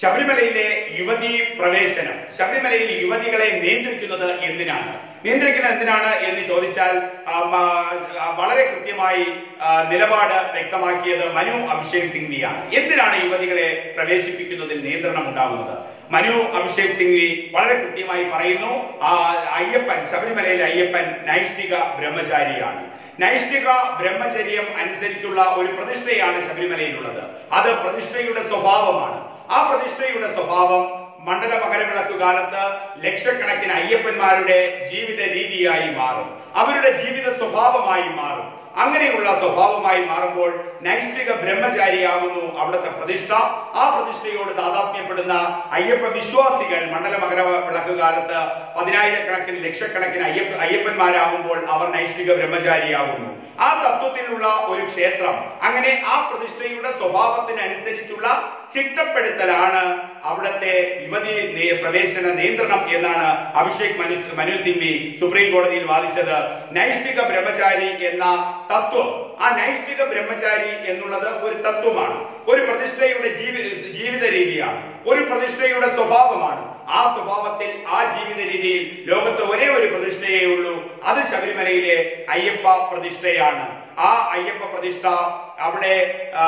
ശബരിമലയിലെ യുവതി പ്രവേശനം. ശബരിമലയിൽ യുവതികളെ നിയന്ത്രിക്കുന്നത് എന്തിനാണ്? നിയന്ത്രിക്കുന്നത് എന്തിനാണ് എന്ന് ചോദിച്ചാൽ വളരെ കൃത്യമായി നിലപാട് വ്യക്തമാക്കിയത് മനു അഭിഷേക് സിംഗ്വിയാണ്. എന്തിനാണ് യുവതികളെ പ്രവേശിപ്പിക്കുന്നതിൽ നിയന്ത്രണം ഉണ്ടാകുന്നത് മനു അഭിഷേക് സിംഗ്വി വളരെ കൃത്യമായി പറയുന്നു ആ അയ്യപ്പൻ ശബരിമലയിലെ അയ്യപ്പൻ നൈഷ്ഠിക ബ്രഹ്മചാരിയാണ്. നൈഷ്ഠിക ബ്രഹ്മചര്യം അനുസരിച്ചുള്ള ഒരു പ്രതിഷ്ഠയാണ് ശബരിമലയിലുള്ളത്. അത് പ്രതിഷ്ഠയുടെ സ്വഭാവമാണ്. ആ പ്രതിഷ്ഠയുടെ സ്വഭാവം മണ്ഡല മകരവിളക്ക് കാലത്ത് ലക്ഷക്കണക്കിന് അയ്യപ്പന്മാരുടെ ജീവിത രീതിയായി മാറും. അവരുടെ ജീവിത സ്വഭാവമായി മാറും. അങ്ങനെയുള്ള സ്വഭാവമായി മാറുമ്പോൾ നൈഷ്ഠിക ബ്രഹ്മചാരിയാകുന്നു അവിടുത്തെ പ്രതിഷ്ഠ. ആ പ്രതിഷ്ഠയോട് താതാത്മ്യപ്പെടുന്ന അയ്യപ്പ വിശ്വാസികൾ മണ്ഡല മകര വിളക്ക് കാലത്ത് പതിനായിരക്കണക്കിന് ലക്ഷക്കണക്കിന് അയ്യപ്പ അയ്യപ്പന്മാരാകുമ്പോൾ അവർ നൈഷ്ഠിക ബ്രഹ്മചാരിയാകുന്നു. ആ തത്വത്തിലുള്ള ഒരു ക്ഷേത്രം അങ്ങനെ ആ പ്രതിഷ്ഠയുടെ സ്വഭാവത്തിനനുസരിച്ചുള്ള ചിട്ടപ്പെടുത്തലാണ് അവിടുത്തെ യുവതി പ്രവേശന നിയന്ത്രണം എന്നാണ് അഭിഷേക് മനു മനു സിംഗ്വി സുപ്രീം കോടതിയിൽ വാദിച്ചത് നൈഷ്ഠിക ബ്രഹ്മചാരി എന്ന തത്വം. ആ നൈഷ്ഠിക ബ്രഹ്മചാരി എന്നുള്ളത് ഒരു തത്വമാണ്. ഒരു പ്രതിഷ്ഠയുടെ ജീവി ജീവിത രീതിയാണ്. ഒരു പ്രതിഷ്ഠയുടെ സ്വഭാവമാണ്. ആ സ്വഭാവത്തിൽ ആ ജീവിത രീതിയിൽ ലോകത്ത് ഒരേ ഒരു പ്രതിഷ്ഠയേ ഉള്ളൂ. അത് ശബരിമലയിലെ അയ്യപ്പ പ്രതിഷ്ഠയാണ്. ആ അയ്യപ്പ പ്രതിഷ്ഠ അവിടെ ആ,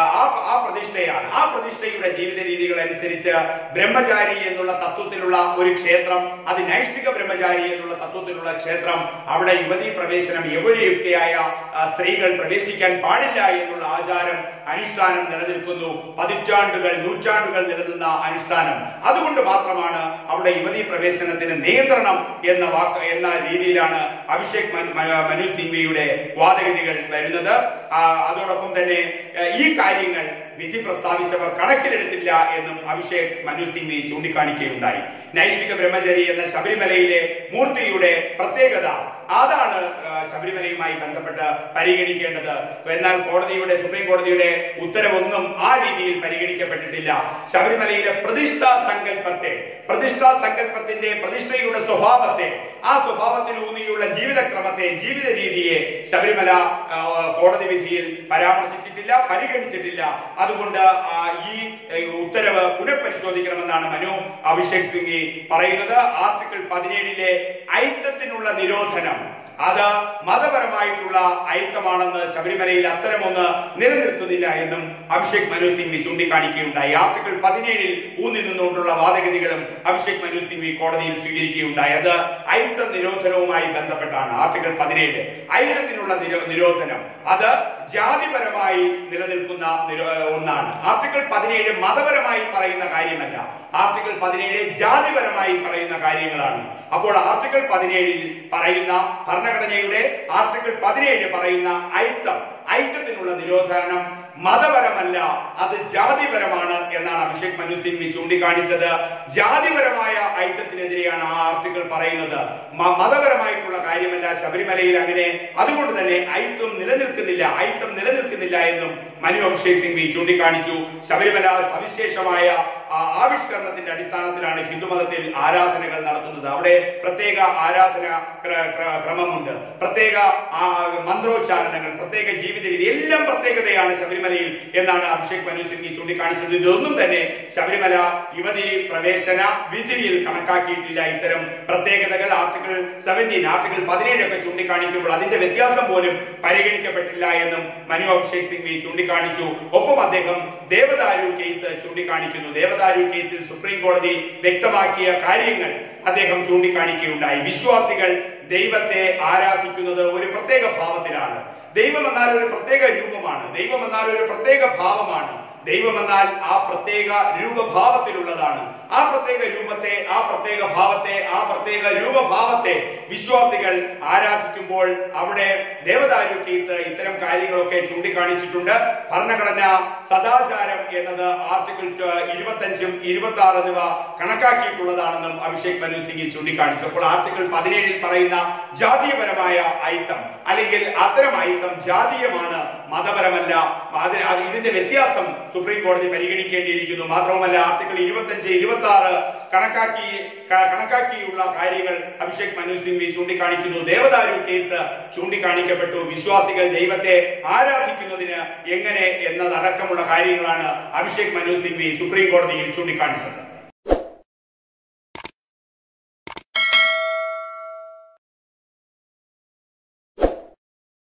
ആ പ്രതിഷ്ഠയാണ്. ആ പ്രതിഷ്ഠയുടെ ജീവിത രീതികൾ അനുസരിച്ച് ബ്രഹ്മചാരി എന്നുള്ള തത്വത്തിലുള്ള ഒരു ക്ഷേത്രം അത് നൈഷ്ഠിക ബ്രഹ്മചാരി എന്നുള്ള തത്വത്തിലുള്ള ക്ഷേത്രം അവിടെ യുവതി പ്രവേശനം യുവതിയുക്തിയായ സ്ത്രീകൾ പ്രവേശിക്കാൻ പാടില്ല എന്നുള്ള ആചാരം അനുഷ്ഠാനം നിലനിൽക്കുന്നു. പതിറ്റാണ്ടുകൾ നൂറ്റാണ്ടുകൾ നിലനിന്ന അനുഷ്ഠാനം. അതുകൊണ്ട് മാത്രമാണ് അവിടെ യുവതി പ്രവേശനത്തിന് നിയന്ത്രണം എന്ന വാക്ക് എന്ന രീതിയിലാണ് അഭിഷേക് മനു സിംഗ്വിയുടെ വാദഗതികൾ വരുന്നത്. അതോടൊപ്പം തന്നെ ഈ കാര്യങ്ങൾ വിധി പ്രസ്താവിച്ചവർ കണക്കിലെടുത്തില്ല എന്നും അഭിഷേക് മനു സിംഗ്വി ചൂണ്ടിക്കാണിക്കുകയുണ്ടായി. നൈഷ്ഠിക ബ്രഹ്മചരി എന്ന ശബരിമലയിലെ മൂർത്തിയുടെ പ്രത്യേകത അതാണ് ശബരിമലയുമായി ബന്ധപ്പെട്ട് പരിഗണിക്കേണ്ടത്. എന്നാൽ കോടതിയുടെ സുപ്രീം കോടതിയുടെ ഉത്തരവൊന്നും ആ രീതിയിൽ പരിഗണിക്കപ്പെട്ടിട്ടില്ല ശബരിമലയിലെ പ്രതിഷ്ഠാ സങ്കല്പത്തെ പ്രതിഷ്ഠാ സങ്കല്പത്തിന്റെ പ്രതിഷ്ഠയുടെ സ്വഭാവത്തെ ആ സ്വഭാവത്തിൽ ഊന്നിയുള്ള ജീവിതക്രമത്തെ ജീവിത രീതിയെ ശബരിമല കോടതി വിധിയിൽ പരാമർശിച്ചിട്ടില്ല പരിഗണിച്ചിട്ടില്ല. അതുകൊണ്ട് ഈ ഉത്തരവ് പുനഃപരിശോധിക്കണമെന്നാണ് മനു അഭിഷേക് സിംഗി പറയുന്നത്. ആർട്ടിക്കിൾ പതിനേഴിലെ ഐത്തത്തിനുള്ള നിരോധനം. അത് മതപരമായിട്ടുള്ള അയിത്തമാണെന്ന് ശബരിമലയിൽ അത്തരമൊന്ന് നിലനിൽക്കുന്നില്ല എന്നും അഭിഷേക് മനു സിംഗ്വി ചൂണ്ടിക്കാണിക്കുകയുണ്ടായി. ആർട്ടിക്കിൾ പതിനേഴിൽ ഊന്നി നിന്നുകൊണ്ടുള്ള വാദഗതികളും അഭിഷേക് മനു സിംഗ്വി കോടതിയിൽ സ്വീകരിക്കുകയുണ്ടായി. അത് അയിത്ത നിരോധനവുമായി ബന്ധപ്പെട്ടാണ്. ആർട്ടിക്കിൾ പതിനേഴ് അയിത്തത്തിനുള്ള നിരോധനം. അത് ജാതിപരമായി നിലനിൽക്കുന്ന ഒന്നാണ്. ആർട്ടിക്കിൾ പതിനേഴ് മതപരമായി പറയുന്ന കാര്യമല്ല. ആർട്ടിക്കിൾ പതിനേഴ് ജാതിപരമായി പറയുന്ന കാര്യങ്ങളാണ്. അപ്പോൾ ആർട്ടിക്കിൾ പതിനേഴിൽ പറയുന്ന ഭരണഘടനയുടെ ആർട്ടിക്കിൾ പതിനേഴ് പറയുന്ന ഐത്തം ഐക്യത്തിനുള്ള നിരോധനം മതപരമല്ല അത് ജാതിപരമാണ് എന്നാണ് അഭിഷേക് മനു സിംഗ്വി ചൂണ്ടിക്കാണിച്ചത്. ജാതിപരമായ ഐക്യത്തിനെതിരെയാണ് ആ ആർട്ടിക്കിൾ പറയുന്നത്. മതപരമായിട്ടുള്ള കാര്യമല്ല ശബരിമലയിൽ അങ്ങനെ. അതുകൊണ്ട് തന്നെ ഐക്യം നിലനിൽക്കുന്നില്ല ഐക്യം നിലനിൽക്കുന്നില്ല എന്നും മനു അഭിഷേക് സിംഗ്വി ചൂണ്ടിക്കാണിച്ചു. ശബരിമല സവിശേഷമായ ആവിഷ്കരണത്തിന്റെ അടിസ്ഥാനത്തിലാണ് ഹിന്ദുമതത്തിൽ ആരാധനകൾ നടത്തുന്നത്. അവിടെ പ്രത്യേക ആരാധന ക്ര- ക്ര- ക്രമമുണ്ട്. പ്രത്യേക മന്ത്രോച്ചാരണങ്ങൾ പ്രത്യേക ജീവിത രീതി എല്ലാം പ്രത്യേകതയാണ് ശബരിമലയിൽ എന്നാണ് അഭിഷേക് മനു സിംഗി ചൂണ്ടിക്കാണിച്ചത്. ഇതൊന്നും തന്നെ ശബരിമല യുവതി പ്രവേശന വിധിയിൽ കണക്കാക്കിയിട്ടില്ല. ഇത്തരം പ്രത്യേകതകൾ ആർട്ടിക്കിൾ സെവന്റീൻ ആർട്ടിക്കിൾ പതിനേഴൊക്കെ ചൂണ്ടിക്കാണിക്കുമ്പോൾ അതിന്റെ വ്യത്യാസം പോലും പരിഗണിക്കപ്പെട്ടില്ല എന്നും മനു അഭിഷേക് സിംഗ്വി ചൂണ്ടിക്കാണിച്ചു. ഒപ്പം അദ്ദേഹം ദേവദാരു കേസ് ചൂണ്ടിക്കാണിക്കുന്നു. ദേവദാരു കേസിൽ സുപ്രീം കോടതി വ്യക്തമാക്കിയ കാര്യങ്ങൾ അദ്ദേഹം ചൂണ്ടിക്കാണിക്കുകയുണ്ടായി. വിശ്വാസികൾ ദൈവത്തെ ആരാധിക്കുന്നത് ഒരു പ്രത്യേക ഭാവത്തിലാണ്. ദൈവം എന്നാൽ ഒരു പ്രത്യേക രൂപമാണ്. ദൈവം എന്നാൽ ഒരു പ്രത്യേക ഭാവമാണ്. ദൈവം എന്നാൽ ആ പ്രത്യേക രൂപഭാവത്തിലുള്ളതാണ്. ആ പ്രത്യേക രൂപത്തെ ആ പ്രത്യേക ഭാവത്തെ ആ പ്രത്യേക രൂപഭാവത്തെ വിശ്വാസികൾ ആരാധിക്കുമ്പോൾ അവിടെ ദേവദാരു കേസ് ഇത്തരം കാര്യങ്ങളൊക്കെ ചൂണ്ടിക്കാണിച്ചിട്ടുണ്ട്. ഭരണഘടന സദാചാരം എന്നത് ആർട്ടിക്കിൾ ഇരുപത്തഞ്ചും ഇരുപത്തി ആറ് എന്നിവ കണക്കാക്കിയിട്ടുള്ളതാണെന്നും അഭിഷേക് മനു സിംഗ് ചൂണ്ടിക്കാണിച്ചു. അപ്പോൾ ആർട്ടിക്കിൾ പതിനേഴിൽ പറയുന്ന ജാതീയപരമായ ഐത്തം അല്ലെങ്കിൽ അത്തരം ഐത്തം ജാതീയമാണ് മതപരമല്ല. ഇതിന്റെ വ്യത്യാസം സുപ്രീം കോടതി പരിഗണിക്കേണ്ടിയിരിക്കുന്നു. മാത്രവുമല്ല ആർട്ടിക്കിൾ ഇരുപത്തഞ്ച് ഇരുപത്തി ആറ് കണക്കാക്കി കണക്കാക്കിയുള്ള കാര്യങ്ങൾ അഭിഷേക് മനു സിംഗ്വി ചൂണ്ടിക്കാണിക്കുന്നു. ദേവദാരു കേസ് ചൂണ്ടിക്കാണിക്കപ്പെട്ടു. വിശ്വാസികൾ ദൈവത്തെ ആരാധിക്കുന്നതിന് എങ്ങനെ എന്നതടക്കമുള്ള കാര്യങ്ങളാണ് അഭിഷേക് മനു സിംഗ്വി സുപ്രീം കോടതിയിൽ ചൂണ്ടിക്കാണിച്ചത്.